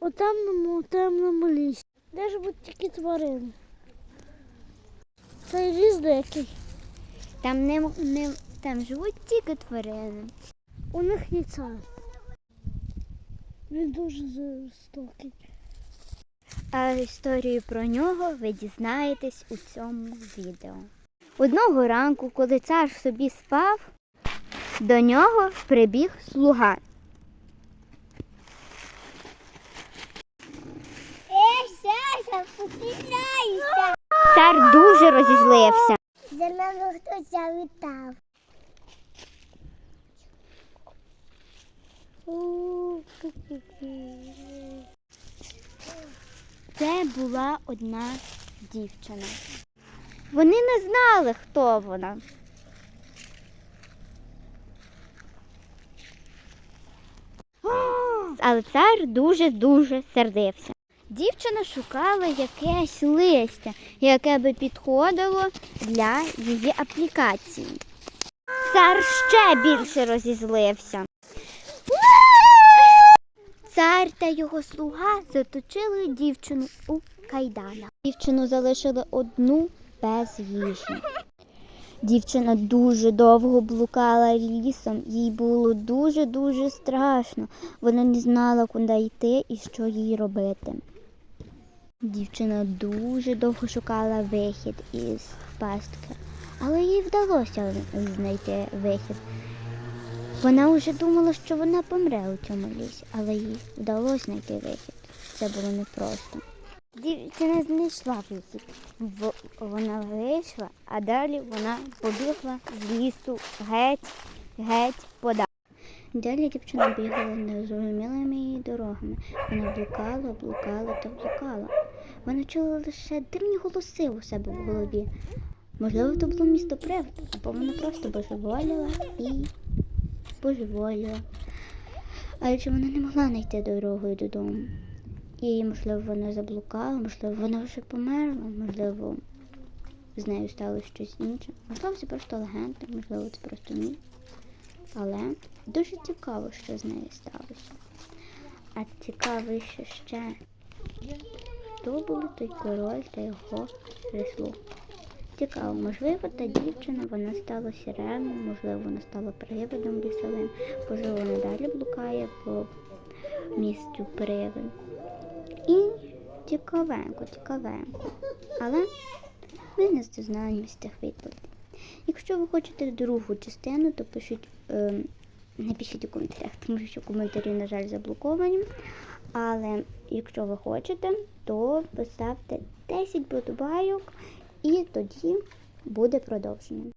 у темному темному лісі. Де живуть тільки тварини? Це ліс який. Там не, не там живуть тільки тварини. У них є цар. Він дуже жорстокий. А історію про нього ви дізнаєтесь у цьому відео. Одного ранку, коли цар собі спав, до нього прибіг слуга. Цар дуже розізлився. За нами хтось завітав. Це була одна дівчина. Вони не знали, хто вона. Але цар дуже-дуже сердився. Дівчина шукала якесь листя, яке би підходило для її аплікації. Цар ще більше розізлився. Цар та його слуга заточили дівчину у кайданах. Дівчину залишили одну без їжі. Дівчина дуже довго блукала лісом, їй було дуже-дуже страшно. Вона не знала, куди йти і що їй робити. Дівчина дуже довго шукала вихід із пастки, але їй вдалося знайти вихід. Вона вже думала, що вона помре у цьому лісі, але їй вдалося знайти вихід. Це було непросто. Дівчина знайшла вихід. Вона вийшла, а далі вона побігла з лісу геть, геть подалі. Далі дівчина бігала незрозумілими її дорогами. Вона блукала, блукала та блукала. Вона чула лише дивні голоси у себе в голові. Можливо, це було місто привид, або вона просто божеволіла і божеволіла. Чи вона не могла знайти дорогою додому? І, можливо, вона заблукала, можливо, вона вже померла, можливо, з нею сталося щось інше. Можливо, це просто легенда, можливо, це просто міф. Але дуже цікаво, що з нею сталося. А цікавіше ще, хто був той король та його прислуг. Цікаво, можливо, та дівчина вона стала сиреною, можливо, вона стала привидом лісовим, можливо, вона далі блукає по місцю привид. І цікавенько, цікавенько. Але ми не дізнаємось цих відповідей. Якщо ви хочете другу частину, то пишіть, е, не пишіть у коментарях, тому що коментарі, на жаль, заблоковані. Але якщо ви хочете, то поставте 10 подобайок і тоді буде продовження.